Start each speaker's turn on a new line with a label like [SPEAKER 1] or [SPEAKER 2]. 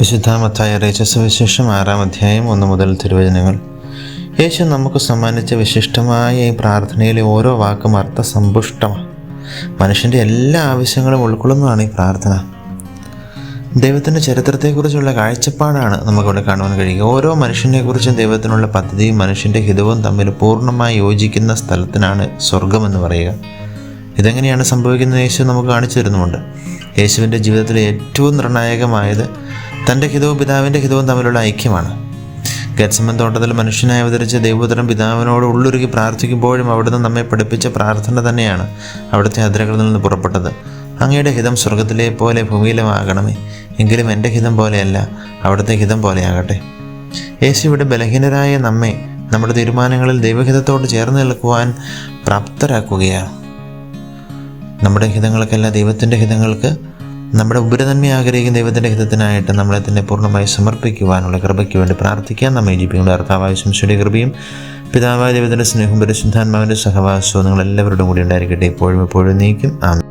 [SPEAKER 1] വിശുദ്ധ മത്തായി അറിയിച്ച ആറാം അധ്യായം ഒന്ന് മുതൽ തിരുവചനങ്ങൾ. യേശു നമുക്ക് സമ്മാനിച്ച വിശിഷ്ടമായ ഈ പ്രാർത്ഥനയിലെ ഓരോ വാക്കും അർത്ഥസമ്പുഷ്ടമാണ് മനുഷ്യന്റെ എല്ലാ ആവശ്യങ്ങളും ഉൾക്കൊള്ളുന്നതാണ് ഈ പ്രാർത്ഥന. ദൈവത്തിന്റെ ചരിത്രത്തെക്കുറിച്ചുള്ള കാഴ്ചപ്പാടാണ് നമുക്കിവിടെ കാണുവാൻ കഴിയുക. ഓരോ മനുഷ്യനെക്കുറിച്ചും ദൈവത്തിനുള്ള പദ്ധതിയും മനുഷ്യന്റെ ഹിതവും തമ്മിൽ പൂർണമായി യോജിക്കുന്ന സ്ഥലത്തിനാണ് സ്വർഗമെന്ന് പറയുക. ഇതെങ്ങനെയാണ് സംഭവിക്കുന്നത് യേശു നമുക്ക് കാണിച്ചു തരുന്നുമുണ്ട്. യേശുവിന്റെ ജീവിതത്തിലെ ഏറ്റവും നിർണായകമായത് തന്റെ ഹിതവും പിതാവിന്റെ ഹിതവും തമ്മിലുള്ള ഐക്യമാണ്. ഗത്സമൻ തോട്ടത്തിൽ മനുഷ്യനായി അവതരിച്ച ദൈവോദരം പിതാവിനോട് ഉള്ളൊരുക്കി പ്രാർത്ഥിക്കുമ്പോഴും അവിടുന്ന് നമ്മെ പഠിപ്പിച്ച പ്രാർത്ഥന തന്നെയാണ് അവിടുത്തെ അതിരകളിൽ നിന്ന് പുറപ്പെട്ടത്. അങ്ങയുടെ ഹിതം സ്വർഗത്തിലെ പോലെ ഭൂമിയിലുമാകണമേ. എങ്കിലും എന്റെ ഹിതം പോലെയല്ല അവിടുത്തെ ഹിതം പോലെയാകട്ടെ. യേശു ഇവിടെ ബലഹീനരായ നമ്മെ നമ്മുടെ തീരുമാനങ്ങളിൽ ദൈവഹിതത്തോട് ചേർന്ന് നിൽക്കുവാൻ പ്രാപ്തരാക്കുകയാണ്. നമ്മുടെ ഹിതങ്ങൾക്കല്ല ദൈവത്തിന്റെ ഹിതങ്ങൾക്ക് നമ്മുടെ ഉപരിതന്മ ആഗ്രഹിക്കുന്ന ദൈവത്തിന്റെ ഹിതത്തിനായിട്ട് നമ്മളെ തന്നെ പൂർണമായി സമർപ്പിക്കുവാനുള്ള കൃപയ്ക്ക് വേണ്ടി പ്രാർത്ഥിക്കാൻ നമ്മെ ജീവിപ്പിക്കുന്ന അർത്ഥാവായ ശംശയുടെ കൃപയും പിതാവായ ദൈവത്തിന്റെ സ്നേഹം പരിശുദ്ധാത്മാവിന്റെ സഹവാസവും നിങ്ങൾ എല്ലാവരോടും കൂടി ഉണ്ടായിരിക്കട്ടെ. എപ്പോഴും എപ്പോഴും നീക്കും. ആമേൻ.